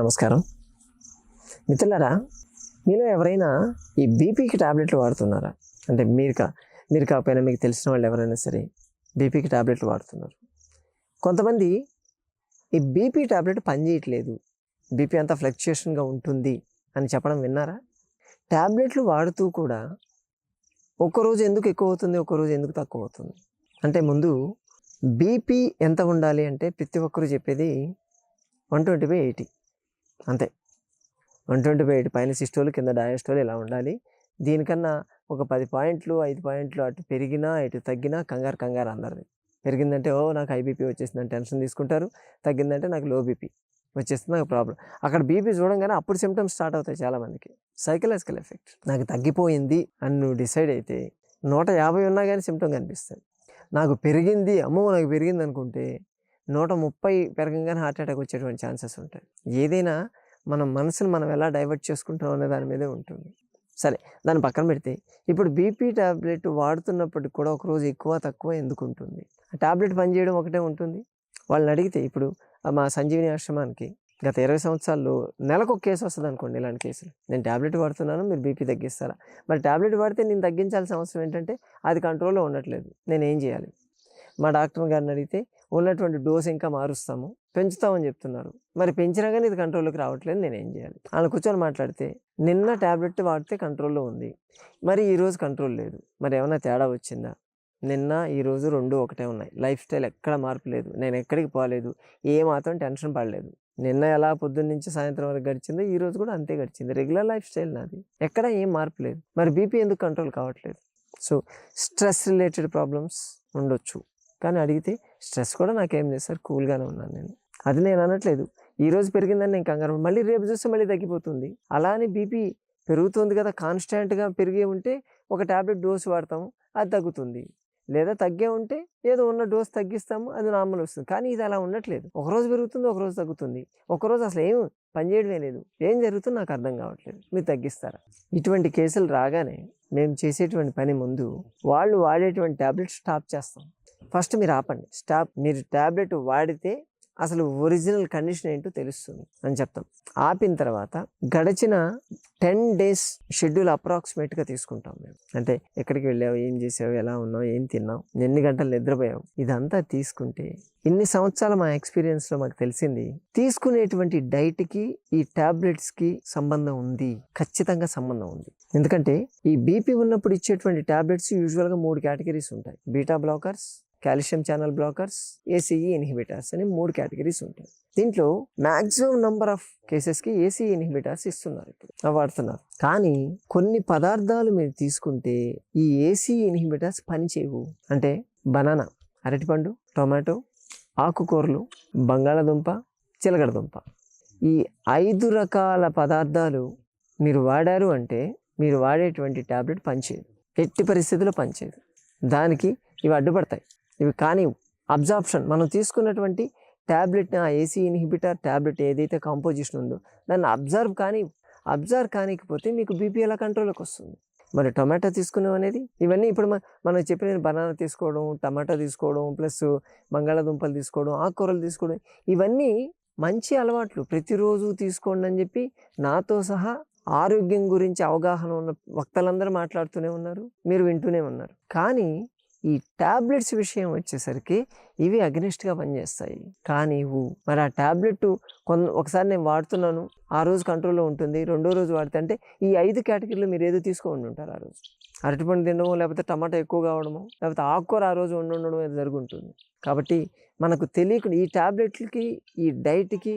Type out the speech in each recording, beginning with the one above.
నమస్కారం. మిత్రులారా మీలో ఎవరైనా ఈ బీపీకి టాబ్లెట్లు వాడుతున్నారా? అంటే మీరు కా మీరు కాకపోయినా మీకు తెలిసిన వాళ్ళు ఎవరైనా సరే బీపీకి ట్యాబ్లెట్లు వాడుతున్నారు. కొంతమంది ఈ బీపీ టాబ్లెట్ పనిచేయట్లేదు. బీపీ అంతా ఫ్లక్చుయేషన్గా ఉంటుంది అని చెప్పడం విన్నారా? ట్యాబ్లెట్లు వాడుతూ కూడా ఒక్కరోజు ఎందుకు ఎక్కువ అవుతుంది ఒక్కరోజు ఎందుకు తక్కువ అవుతుంది? అంటే ముందు బీపీ ఎంత ఉండాలి అంటే ప్రతి ఒక్కరు చెప్పేది వన్ ట్వంటీ బై ఎయిటీ. అంతే. వన్ ట్వంటీ బై ఎయిట్ పైన సిస్టోల్ కింద డయాస్టోల్ ఇలా ఉండాలి. దీనికన్నా ఒక పది పాయింట్లు ఐదు పాయింట్లు అటు పెరిగినా ఇటు తగ్గినా కంగారు కంగారు అందరిది. పెరిగిందంటే ఓ నాకు ఐబీపీ వచ్చేసిందని టెన్షన్ తీసుకుంటారు. తగ్గిందంటే నాకు లో బీపీ వచ్చేస్తుంది నాకు ప్రాబ్లం. అక్కడ బీపీ చూడంగానే అప్పుడు సిమ్టమ్స్ స్టార్ట్ అవుతాయి చాలామందికి సైకలాజికల్ ఎఫెక్ట్. నాకు తగ్గిపోయింది అని నువ్వు డిసైడ్ అయితే నూట యాభై ఉన్నా కానీ సిమ్టమ్ కనిపిస్తుంది. నాకు పెరిగింది అమ్మో నాకు పెరిగింది అనుకుంటే నూట ముప్పై పెరగంగానే హార్ట్ అటాక్ వచ్చేటువంటి ఛాన్సెస్ ఉంటాయి. ఏదైనా మనం మనసును మనం ఎలా డైవర్ట్ చేసుకుంటాం అనే దాని మీదే ఉంటుంది. సరే దాన్ని పక్కన పెడితే ఇప్పుడు బీపీ టాబ్లెట్ వాడుతున్నప్పటికి కూడా ఒక రోజు ఎక్కువ తక్కువ ఎందుకు ఉంటుంది? ఆ టాబ్లెట్ పనిచేయడం ఒకటే ఉంటుంది? వాళ్ళని అడిగితే ఇప్పుడు మా సంజీవిని ఆశ్రమానికి గత ఇరవై సంవత్సరాల్లో నెలకు ఒక కేసు వస్తుంది అనుకోండి ఇలాంటి కేసులు. నేను టాబ్లెట్ వాడుతున్నాను మీరు బీపీ తగ్గిస్తారా? మరి టాబ్లెట్ వాడితే నేను తగ్గించాల్సిన అవసరం ఏంటంటే అది కంట్రోల్లో ఉండట్లేదు. నేను ఏం చేయాలి? మా డాక్టర్ గారిని అడిగితే ఉన్నటువంటి డోస్ ఇంకా మారుస్తాము. పెంచుతామని చెప్తున్నారు. మరి పెంచినా కానీ ఇది కంట్రోల్లోకి రావట్లేదు నేను ఏం చేయాలి? ఆయన కూర్చొని మాట్లాడితే నిన్న టాబ్లెట్ వాడితే కంట్రోల్లో ఉంది. మరి ఈరోజు కంట్రోల్ లేదు. మరి ఏమైనా తేడా వచ్చిందా? నిన్న ఈరోజు రెండు ఒకటే ఉన్నాయి. లైఫ్ స్టైల్ ఎక్కడ మార్పు లేదు. నేను ఎక్కడికి పోలేదు. ఏ మాత్రం టెన్షన్ పడలేదు. నిన్న ఎలా పొద్దున్న నుంచి సాయంత్రం వరకు గడిచిందో ఈ రోజు కూడా అంతే గడిచింది. రెగ్యులర్ లైఫ్ స్టైల్ నాది. ఎక్కడ ఏం మార్పు లేదు. మరి బీపీ ఎందుకు కంట్రోల్ కావట్లేదు? సో స్ట్రెస్ రిలేటెడ్ ప్రాబ్లమ్స్ ఉండొచ్చు. కానీ అడిగితే స్ట్రెస్ కూడా నాకేం లేదు సార్. కూల్గానే ఉన్నాను నేను. అది నేను అనట్లేదు. ఈరోజు పెరిగిందని నేను కంగారు మళ్ళీ రేపు చూస్తే మళ్ళీ తగ్గిపోతుంది. అలా అని బీపీ పెరుగుతుంది కదా కాన్స్టాంట్గా పెరిగే ఉంటే ఒక టాబ్లెట్ డోస్ వాడతాము అది తగ్గుతుంది. లేదా తగ్గే ఉంటే ఏదో ఉన్న డోస్ తగ్గిస్తాము అది నార్మల్ వస్తుంది. కానీ ఇది అలా ఉండట్లేదు. ఒకరోజు పెరుగుతుంది ఒక రోజు తగ్గుతుంది. ఒకరోజు అసలు ఏం పనిచేయడమే లేదు. ఏం జరుగుతుందో నాకు అర్థం కావట్లేదు. మీరు తగ్గిస్తారా? ఇటువంటి కేసులు రాగానే మేము చేసేటువంటి పని ముందు వాళ్ళు వాడేటువంటి ట్యాబ్లెట్ స్టాప్ చేస్తాం. ఫస్ట్ మీరు ఆపండి. స్టాప్ మీరు ట్యాబ్లెట్ వాడితే అసలు ఒరిజినల్ కండిషన్ ఏంటో తెలుస్తుంది అని చెప్తాం. ఆపిన తర్వాత గడిచిన టెన్ డేస్ షెడ్యూల్ అప్రాక్సిమేట్గా తీసుకుంటాం మేము. అంటే ఎక్కడికి వెళ్ళావు ఏం చేసావు ఎలా ఉన్నావు ఏం తిన్నావు ఎన్ని గంటలు నిద్రపోయావు ఇదంతా తీసుకుంటే ఇన్ని సంవత్సరాల మా ఎక్స్పీరియన్స్లో మాకు తెలిసింది తీసుకునేటువంటి డైట్కి ఈ ట్యాబ్లెట్స్కి సంబంధం ఉంది. ఖచ్చితంగా సంబంధం ఉంది. ఎందుకంటే ఈ బీపీ ఉన్నప్పుడు ఇచ్చేటువంటి టాబ్లెట్స్ యూజువల్గా మూడు కేటగిరీస్ ఉంటాయి. Beta blockers calcium channel blockers ACE inhibitors అని మూడు కేటగిరీస్ ఉంటాయి. దీంట్లో మ్యాక్సిమం నంబర్ ఆఫ్ కేసెస్కి ఏసీ ఇన్హిబిటర్స్ ఇస్తున్నారు ఇప్పుడు వాడుతున్నారు. కానీ కొన్ని పదార్థాలు మీరు తీసుకుంటే ఈ ఏసీ ఇన్హిబిటర్స్ పనిచేయవు అంటే బనానా అరటిపండు టొమాటో ఆకుకూరలు బంగాళదుంప చిలకడదుంప. ఈ ఐదు రకాల పదార్థాలు మీరు వాడారు అంటే మీరు వాడేటువంటి టాబ్లెట్ పనిచేయదు. ఎట్టి పరిస్థితుల్లో పనిచేయదు. దానికి ఇవి అడ్డుపడతాయి. ఇవి కానీ అబ్జార్ప్షన్ మనం తీసుకున్నటువంటి ట్యాబ్లెట్ ఆ ఏసీ ఇన్హిబిటర్ ట్యాబ్లెట్ ఏదైతే కాంపోజిషన్ ఉందో దాన్ని అబ్జర్వ్ కానీ అబ్జర్వ్ కానికపోతే మీకు బీపీ ఎలా కంట్రోల్కి వస్తుంది. మరి టొమాటో తీసుకున్నాం అనేది ఇవన్నీ ఇప్పుడు మనం చెప్పిన బనానా తీసుకోవడం టమాటా తీసుకోవడం ప్లస్ బంగాళాదుంపలు తీసుకోవడం ఆకుకూరలు తీసుకోవడం ఇవన్నీ మంచి అలవాట్లు. ప్రతిరోజు తీసుకోండి అని చెప్పి నాతో సహా ఆరోగ్యం గురించి అవగాహన ఉన్న వక్తలందరూ మాట్లాడుతూనే ఉన్నారు. మీరు వింటూనే ఉన్నారు. కానీ ఈ టాబ్లెట్స్ విషయం వచ్చేసరికి ఇవి అగ్నిస్ట్గా పనిచేస్తాయి. కానీ ఇవు మరి ఆ టాబ్లెట్ కొంత ఒకసారి నేను వాడుతున్నాను. ఆ రోజు కంట్రోల్లో ఉంటుంది. రెండో రోజు వాడితే అంటే ఈ ఐదు కేటగిరీలో మీరు ఏదో తీసుకోండి ఉంటారు ఆ రోజు. అరటిపండు తినడమో లేకపోతే టమాటా ఎక్కువ కావడమో లేకపోతే ఆకుకూర ఆ రోజు వండి ఉండడం ఏదో జరుగుంటుంది. కాబట్టి మనకు తెలియకుండా ఈ టాబ్లెట్లకి ఈ డైట్కి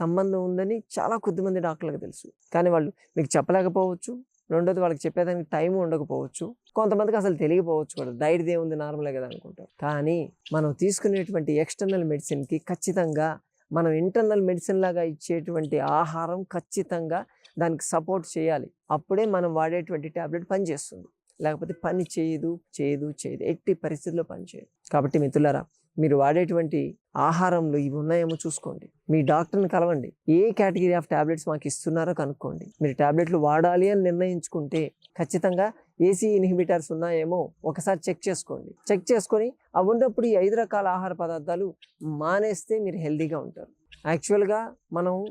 సంబంధం ఉందని చాలా కొద్దిమంది డాక్టర్లకు తెలుసు. కానీ వాళ్ళు మీకు చెప్పలేకపోవచ్చు. రెండోది వాళ్ళకి చెప్పేదానికి టైం ఉండకపోవచ్చు. కొంతమందికి అసలు తెలియకపోవచ్చు కూడా. డైట్ దేవుంది నార్మలే కదా అనుకుంటారు. కానీ మనం తీసుకునేటువంటి ఎక్స్టర్నల్ మెడిసిన్కి ఖచ్చితంగా మనం ఇంటర్నల్ మెడిసిన్ లాగా ఇచ్చేటువంటి ఆహారం ఖచ్చితంగా దానికి సపోర్ట్ చేయాలి. అప్పుడే మనం వాడేటువంటి ట్యాబ్లెట్ పనిచేస్తుంది లేకపోతే పని చేయదు చేయదు చేయదు. ఎట్టి పరిస్థితుల్లో పని చేయదు. కాబట్టి మిత్రులారా మీరు వాడేటువంటి ఆహారంలో ఇవి ఉన్నాయేమో చూసుకోండి. మీ డాక్టర్ని కలవండి. ఏ కేటగిరీ ఆఫ్ టాబ్లెట్స్ మాకు ఇస్తున్నారో కనుక్కోండి. మీరు టాబ్లెట్లు వాడాలి అని నిర్ణయించుకుంటే ఖచ్చితంగా ఏసీ ఇన్హిబిటర్స్ ఉన్నాయేమో ఒకసారి చెక్ చేసుకోండి. చెక్ చేసుకొని అవి ఉన్నప్పుడు ఈ ఐదు రకాల ఆహార పదార్థాలు మానేస్తే మీరు హెల్తీగా ఉంటారు. యాక్చువల్గా మనం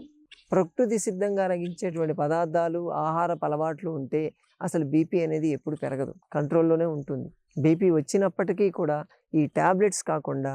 ప్రకృతి సిద్ధంగా రగించేటువంటి పదార్థాలు ఆహార అలవాట్లు ఉంటే అసలు బీపీ అనేది ఎప్పుడు పెరగదు. కంట్రోల్లోనే ఉంటుంది. బీపీ వచ్చినప్పటికీ కూడా ఈ ట్యాబ్లెట్స్ కాకుండా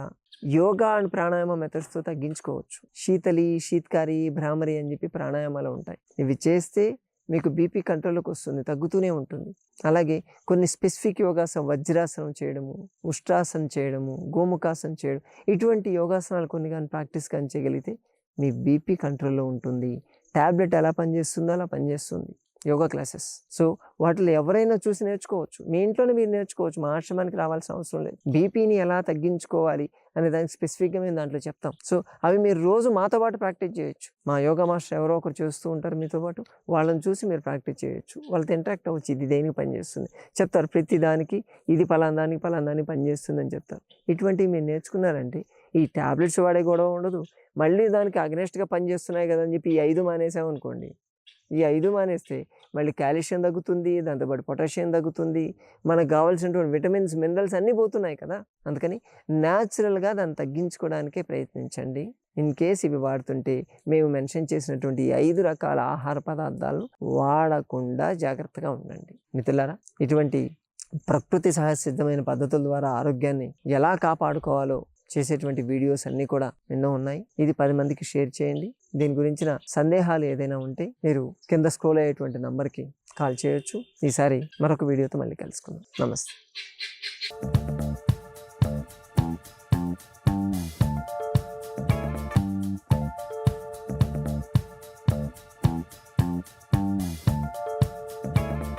యోగా అండ్ ప్రాణాయామ మెథడ్స్తో తగ్గించుకోవచ్చు. శీతలి శీత్కారి భ్రామరి అని చెప్పి ప్రాణాయామాలు ఉంటాయి. ఇవి చేస్తే మీకు బీపీ కంట్రోల్లోకి వస్తుంది తగ్గుతూనే ఉంటుంది. అలాగే కొన్ని స్పెసిఫిక్ యోగాసనం వజ్రాసనం చేయడము ఉష్ట్రాసనం చేయడము గోముఖాసనం చేయడం ఇటువంటి యోగాసనాలు కొన్ని కానీ ప్రాక్టీస్ కానీ చేయగలిగితే మీ బీపీ కంట్రోల్లో ఉంటుంది. ట్యాబ్లెట్ ఎలా పనిచేస్తుందో అలా పనిచేస్తుంది. యోగా క్లాసెస్. సో వాటిలో ఎవరైనా చూసి నేర్చుకోవచ్చు. మీ ఇంట్లోనే మీరు నేర్చుకోవచ్చు. మా ఆశ్రమానికి రావాల్సిన అవసరం లేదు. బీపీని ఎలా తగ్గించుకోవాలి అనే దానికి స్పెసిఫిక్గా మేము దాంట్లో చెప్తాం. సో అవి మీరు రోజు మాతో పాటు ప్రాక్టీస్ చేయొచ్చు. మా యోగా మాస్టర్ ఎవరో ఒకరు చేస్తూ ఉంటారు మీతో పాటు. వాళ్ళని చూసి మీరు ప్రాక్టీస్ చేయొచ్చు. వాళ్ళతో ఇంటరాక్ట్ అవ్వచ్చు. ఇది దేనికి పనిచేస్తుంది చెప్తారు ప్రతి దానికి ఇది ఫలాందానికి దానికి పనిచేస్తుందని పనిచేస్తుంది అని చెప్తారు. ఇటువంటివి మీరు నేర్చుకున్నారంటే ఈ ట్యాబ్లెట్స్ వాడే గొడవ ఉండదు. మళ్ళీ దానికి అగ్నెస్ట్గా పనిచేస్తున్నాయి కదా అని చెప్పి ఈ ఐదు మానేసామనుకోండి ఈ ఐదు మానేస్తే మళ్ళీ కాల్షియం తగ్గుతుంది దాంతోపాటు పొటాషియం తగ్గుతుంది. మనకు కావాల్సినటువంటి విటమిన్స్ మినరల్స్ అన్నీ పోతున్నాయి కదా. అందుకని న్యాచురల్గా దాన్ని తగ్గించుకోవడానికే ప్రయత్నించండి. ఇన్ కేస్ ఇవి వాడుతుంటే మేము మెన్షన్ చేసినటువంటి ఐదు రకాల ఆహార పదార్థాలు వాడకుండా జాగ్రత్తగా ఉండండి. మిత్రులారా ఇటువంటి ప్రకృతి సహజసిద్ధమైన పద్ధతుల ద్వారా ఆరోగ్యాన్ని ఎలా కాపాడుకోవాలో చేసేటువంటి వీడియోస్ అన్నీ కూడా ఎన్నో ఉన్నాయి. ఇది పది మందికి షేర్ చేయండి. దీని గురించిన సందేహాలు ఏదైనా ఉంటే మీరు కింద స్క్రోల్ అయ్యేటువంటి నంబర్కి కాల్ చేయొచ్చు. ఈసారి మరొక వీడియోతో మళ్ళీ కలుసుకుందాం. నమస్తే.